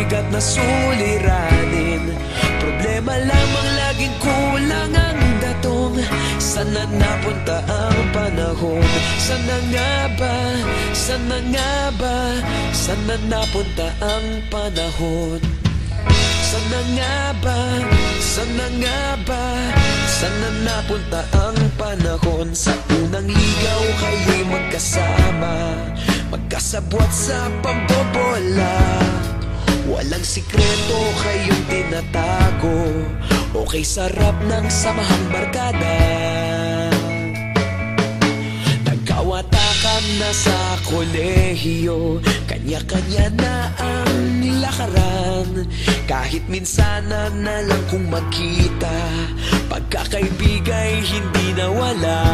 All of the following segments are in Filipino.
mabibigat na suliranin. Problema lamang laging kulang ang datong. Sana napunta ang panahon? Sana nga ba, sana nga ba? Sana napunta ang panahon? Sana nga ba, sana nga ba? Sana napunta ang panahon? Sa unang ligaw kayo'y magkasama. Magkasabwat sa pambobola Walang sikreto kayong tinatago. Okay sarap ng samahang barkada. Nagkawatakan na sa kolehiyo. Kanya-kanya na ang lakaran. Kahit minsan na lang kung magkita Pagkakaibigay hindi nawala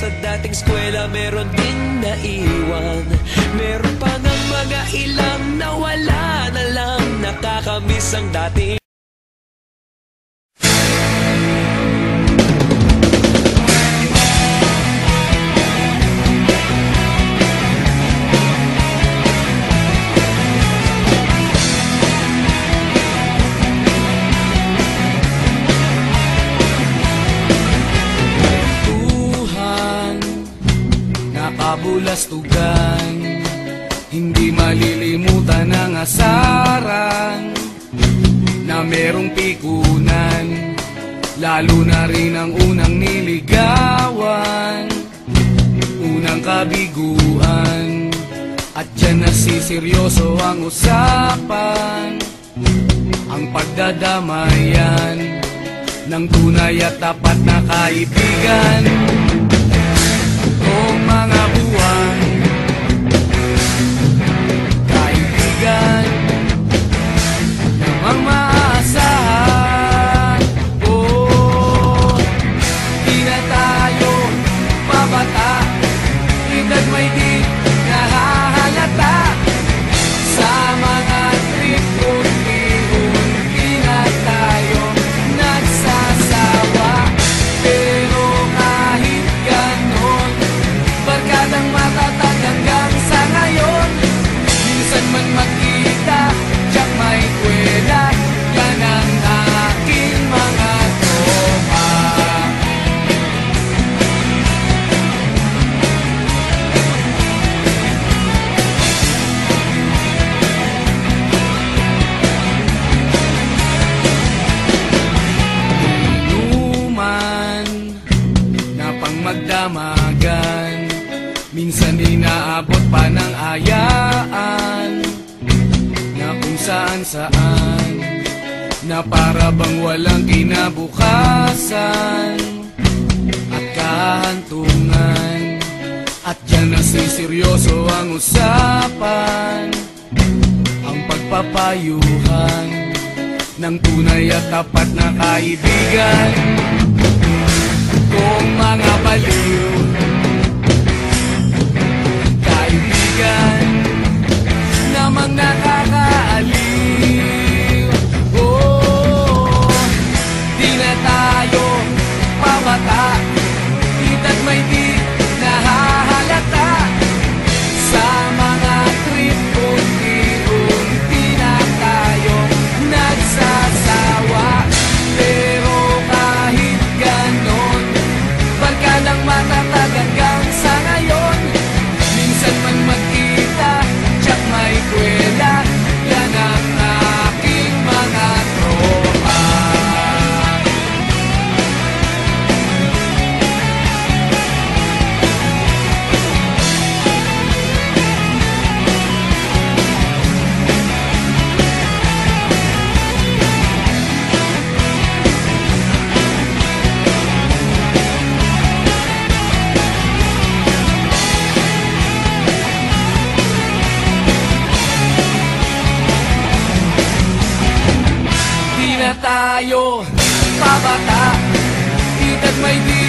Sa dating eskwela meron ding naiwan. Meron pa ng mga ilang nawala na lang Nakakamiss ang dating Nakabulastugan Hindi malilimutan ang asaran Na merong pikunan Lalo na rin ang unang niligawan. Unang kabiguan At dyan nasiseryoso ang usapan. Ang pagdadamayan ng tunay at tapat na kaibigan pa ng ayaan Na kung saan saan Na para bang walang kinabukasan At kahantungan. At dyan nasiseryoso ang usapan Ang pagpapayuhan ng tunay at tapat na kaibigan. Kung mga baliw tayo pabata. Edad may di